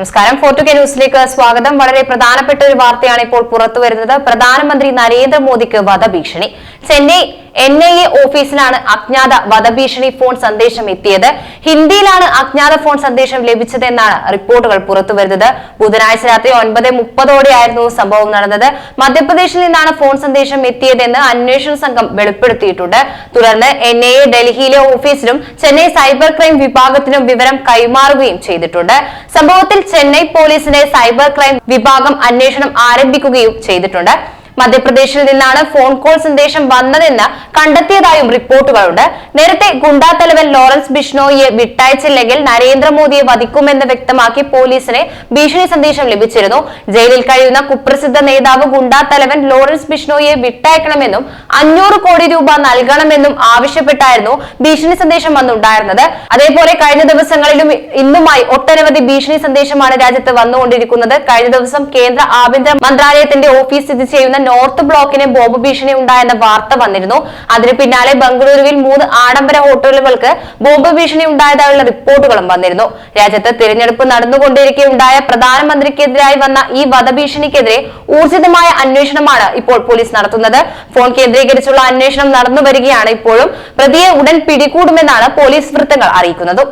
നമസ്കാരം. ഫോർട്ടു കെ ന്യൂസിലേക്ക് സ്വാഗതം. വളരെ പ്രധാനപ്പെട്ട ഒരു വാർത്തയാണ് ഇപ്പോൾ പുറത്തുവരുന്നത്. പ്രധാനമന്ത്രി നരേന്ദ്രമോദിക്ക് വധഭീഷണി. ചെന്നൈ എൻ ഐ എ ഓഫീസിലാണ് അജ്ഞാത വധഭീഷണി ഫോൺ സന്ദേശം എത്തിയത്. ഹിന്ദിയിലാണ് അജ്ഞാത ഫോൺ സന്ദേശം ലഭിച്ചതെന്നാണ് റിപ്പോർട്ടുകൾ പുറത്തുവരുന്നത് ബുധനാഴ്ച രാത്രി ഒൻപത് മുപ്പതോടെയായിരുന്നു സംഭവം നടന്നത്. മധ്യപ്രദേശിൽ നിന്നാണ് ഫോൺ സന്ദേശം എത്തിയതെന്ന് അന്വേഷണ സംഘം വെളിപ്പെടുത്തിയിട്ടുണ്ട്. തുടർന്ന് എൻ ഐ എ ഡൽഹിയിലെ ഓഫീസിലും ചെന്നൈ സൈബർ ക്രൈം വിഭാഗത്തിനും വിവരം കൈമാറുകയും ചെയ്തിട്ടുണ്ട്. സംഭവത്തിൽ ചെന്നൈ പോലീസിന്റെ സൈബർ ക്രൈം വിഭാഗം അന്വേഷണം ആരംഭിക്കുകയും ചെയ്തിട്ടുണ്ട്. മധ്യപ്രദേശിൽ നിന്നാണ് ഫോൺ കോൾ സന്ദേശം വന്നതെന്ന് കണ്ടെത്തിയതായും റിപ്പോർട്ടുകളുണ്ട്. നേരത്തെ ഗുണ്ടാ തലവൻ ലോറൻസ് ബിഷ്ണോയിയെ വിട്ടയച്ചില്ലെങ്കിൽ നരേന്ദ്രമോദിയെ വധിക്കുമെന്ന് വ്യക്തമാക്കി പോലീസിന് ഭീഷണി സന്ദേശം ലഭിച്ചിരുന്നു. ജയിലിൽ കഴിയുന്ന കുപ്രസിദ്ധ നേതാവ് ഗുണ്ടാ തലവൻ ലോറൻസ് ബിഷ്ണോയിയെ വിട്ടയക്കണമെന്നും അഞ്ഞൂറ് കോടി രൂപ നൽകണമെന്നും ആവശ്യപ്പെട്ടായിരുന്നു ഭീഷണി സന്ദേശം വന്നുണ്ടായിരുന്നത്. അതേപോലെ കഴിഞ്ഞ ദിവസങ്ങളിലും ഇന്നുമായി ഒട്ടനവധി ഭീഷണി സന്ദേശമാണ് രാജ്യത്ത് വന്നുകൊണ്ടിരിക്കുന്നത്. കഴിഞ്ഞ ദിവസം കേന്ദ്ര ആഭ്യന്തര മന്ത്രാലയത്തിന്റെ ഓഫീസ് സ്ഥിതി ചെയ്യുന്ന നോർത്ത് ബ്ലോക്കിന് ബോംബ് ഭീഷണി ഉണ്ടായെന്ന വാർത്ത വന്നിരുന്നു. അതിന് പിന്നാലെ ബംഗളൂരുവിൽ മൂന്ന് ആഡംബര ഹോട്ടലുകൾക്ക് ബോംബ് ഭീഷണി ഉണ്ടായതായുള്ള റിപ്പോർട്ടുകളും വന്നിരുന്നു. രാജ്യത്ത് തിരഞ്ഞെടുപ്പ് നടന്നുകൊണ്ടിരിക്കെ ഉണ്ടായ പ്രധാനമന്ത്രിക്കെതിരായി വന്ന ഈ വധഭീഷണിക്കെതിരെ ഊർജിതമായ അന്വേഷണമാണ് ഇപ്പോൾ പോലീസ് നടത്തുന്നത്. ഫോൺ കേന്ദ്രീകരിച്ചുള്ള അന്വേഷണം നടന്നു വരികയാണ് ഇപ്പോഴും. പ്രതിയെ ഉടൻ പിടികൂടുമെന്നാണ് പോലീസ് വൃത്തങ്ങൾ അറിയിക്കുന്നത്.